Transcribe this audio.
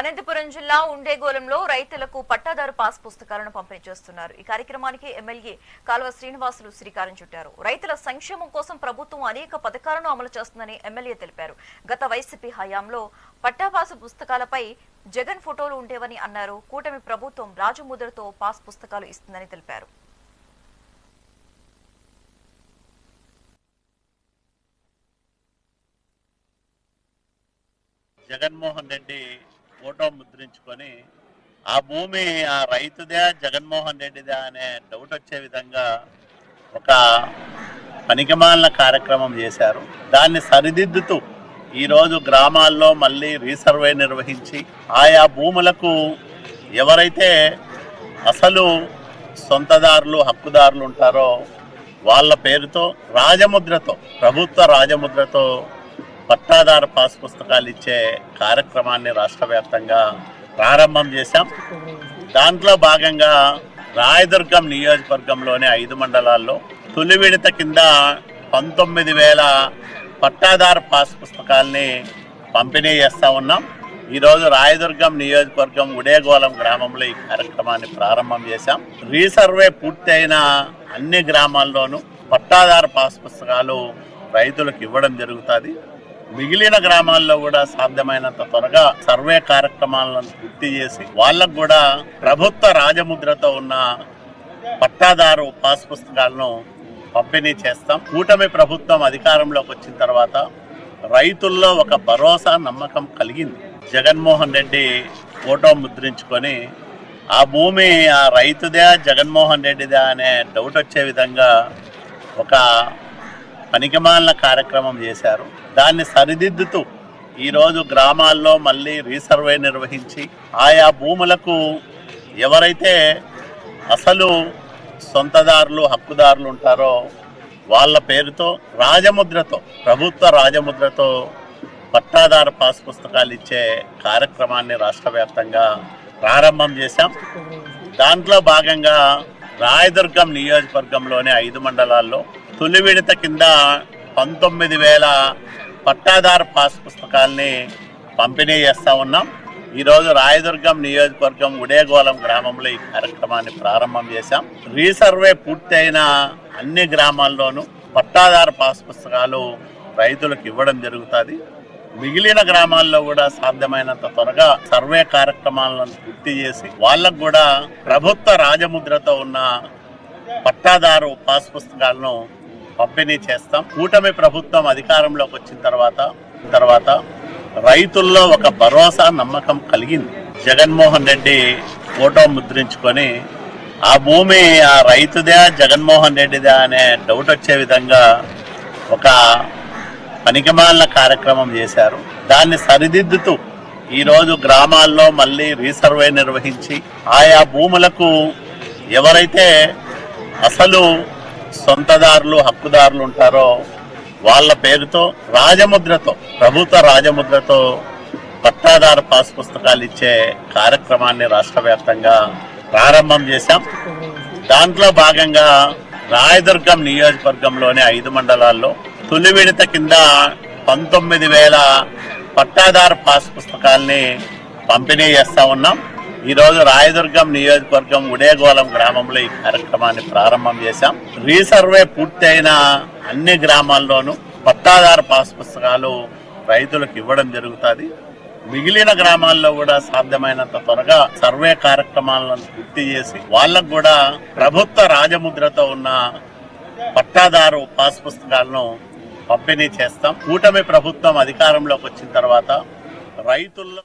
అనంతపురం జిల్లా ఉండేగోలంలో రైతులకు పట్టాదారు పాస్ పుస్తకాలను పంపిణీ చేస్తున్నారు. ఈ కార్యక్రమానికి ఎమ్మెల్యే కాలువ శ్రీనివాసులు శ్రీకారం చుట్టారు. రైతుల సంక్షేమం కోసం ప్రభుత్వం అనేక పథకాలను అమలు చేస్తుందని ఎమ్మెల్యే తెలిపారు. గత వైసీపీ హయాంలో పట్టాపాసు పుస్తకాలపై జగన్ ఫోటోలు ఉండేవని అన్నారు. కూటమి ప్రభుత్వం రాజముద్రతో పాస్ పుస్తకాలు ఇస్తుందని తెలిపారు. జగన్మోహన్ రెడ్డి ఫోటో ముద్రించుకొని ఆ భూమి ఆ రైతుదే జగన్మోహన్ రెడ్డిదే అనే డౌట్ వచ్చే విధంగా ఒక పనికిమాలిన కార్యక్రమం చేశారు. దాన్ని సరిదిద్దుతూ ఈరోజు గ్రామాల్లో మళ్ళీ రీసర్వే నిర్వహించి ఆయా భూములకు ఎవరైతే అసలు సొంతదారులు హక్కుదారులు ఉంటారో వాళ్ళ పేరుతో రాజముద్రతో ప్రభుత్వ రాజముద్రతో పట్టాదారు పాస్ పుస్తకాలు ఇచ్చే కార్యక్రమాన్ని రాష్ట్ర వ్యాప్తంగా ప్రారంభం చేశాం. దాంట్లో భాగంగా రాయదుర్గం నియోజకవర్గంలోని ఐదు మండలాల్లో తొలి విడత కింద పంతొమ్మిది వేల పట్టాదారు పాస్ పుస్తకాల్ని పంపిణీ చేస్తా ఉన్నాం. ఈరోజు రాయదుర్గం నియోజకవర్గం ఉడేగోళం గ్రామంలో ఈ కార్యక్రమాన్ని ప్రారంభం చేశాం. రీసర్వే పూర్తయిన అన్ని గ్రామాల్లోనూ పట్టాదారు పాస్ పుస్తకాలు రైతులకు ఇవ్వడం జరుగుతుంది. మిగిలిన గ్రామాల్లో కూడా సాధ్యమైనంత త్వరగా సర్వే కార్యక్రమాలను పూర్తి చేసి వాళ్ళకు కూడా ప్రభుత్వ రాజముద్రతో ఉన్న పట్టాదారు పాస్ పుస్తకాలను పంపిణీ చేస్తాం. కూటమి ప్రభుత్వం అధికారంలోకి వచ్చిన తర్వాత రైతుల్లో ఒక భరోసా నమ్మకం కలిగింది. జగన్మోహన్ రెడ్డి ఫోటో ముద్రించుకొని ఆ భూమి ఆ రైతుదే జగన్మోహన్ రెడ్డిదే అనే డౌట్ వచ్చే విధంగా ఒక పనికిమాలిన కార్యక్రమం చేశారు. దాన్ని సరిదిద్దుతూ ఈరోజు గ్రామాల్లో మళ్ళీ రీసర్వే నిర్వహించి ఆయా భూములకు ఎవరైతే అసలు సొంతదారులు హక్కుదారులు ఉంటారో వాళ్ళ పేరుతో రాజముద్రతో ప్రభుత్వ రాజముద్రతో పట్టాదారు పాస్ పుస్తకాలు ఇచ్చే కార్యక్రమాన్ని రాష్ట్ర వ్యాప్తంగా ప్రారంభం చేశాం. దాంట్లో భాగంగా రాయదుర్గం నియోజకవర్గంలోని ఐదు మండలాల్లో తొలి విడత కింద పంతొమ్మిది వేల పట్టాదారు పాస్ పుస్తకాల్ని పంపిణీ చేస్తూ ఉన్నాం. ఈరోజు రాయదుర్గం నియోజకవర్గం ఉడేగోళం గ్రామంలో ఈ కార్యక్రమాన్ని ప్రారంభం చేశాం. రీసర్వే పూర్తయిన అన్ని గ్రామాల్లోనూ పట్టాదారు పాస్ పుస్తకాలు రైతులకు ఇవ్వడం జరుగుతుంది. మిగిలిన గ్రామాల్లో కూడా సాధ్యమైనంత త్వరగా సర్వే కార్యక్రమాలను పూర్తి చేసి వాళ్ళకు కూడా ప్రభుత్వ రాజముద్రతో ఉన్న పట్టాదారు పాస్ పుస్తకాలను పంపిణీ చేస్తాం. కూటమి ప్రభుత్వం అధికారంలోకి వచ్చిన తర్వాత తర్వాత రైతుల్లో ఒక భరోసా నమ్మకం కలిగింది. జగన్మోహన్ రెడ్డి ఫోటో ముద్రించుకొని ఆ భూమి ఆ రైతుదే జగన్మోహన్ రెడ్డిదే అనే డౌట్ వచ్చే విధంగా ఒక పనికిమాలిన కార్యక్రమం చేశారు. దాన్ని సరిదిద్దుతూ ఈరోజు గ్రామాల్లో మళ్ళీ రీసర్వే నిర్వహించి ఆయా భూములకు ఎవరైతే అసలు సొంతదారులు హక్కుదారులు ఉంటారో వాళ్ళ పేరుతో రాజముద్రతో ప్రభుత్వ రాజముద్రతో పట్టాదారు పాస్ పుస్తకాలు ఇచ్చే కార్యక్రమాన్ని రాష్ట్ర వ్యాప్తంగా ప్రారంభం చేశాం. దాంట్లో భాగంగా రాయదుర్గం నియోజకవర్గంలోని ఐదు మండలాల్లో తొలి విడత కింద పంతొమ్మిది వేల పట్టాదారు పాస్ పుస్తకాల్ని పంపిణీ చేస్తా ఉన్నాం. ఈరోజు రాయదుర్గం నియోజకవర్గం ఉడేగోళం గ్రామంలో ఈ కార్యక్రమాన్ని ప్రారంభం చేశాం. రీసర్వే పూర్తయిన అన్ని గ్రామాల్లోనూ పట్టాదారు పాస్ పుస్తకాలు రైతులకు ఇవ్వడం జరుగుతుంది. మిగిలిన గ్రామాల్లో కూడా సాధ్యమైనంత త్వరగా సర్వే కార్యక్రమాలను పూర్తి చేసి వాళ్ళకు కూడా ప్రభుత్వ రాజముద్రతో ఉన్న పట్టాదారు పాస్ పుస్తకాలను పంపిణీ చేస్తాం. కూటమి ప్రభుత్వం అధికారంలోకి వచ్చిన తర్వాత రైతుల్లో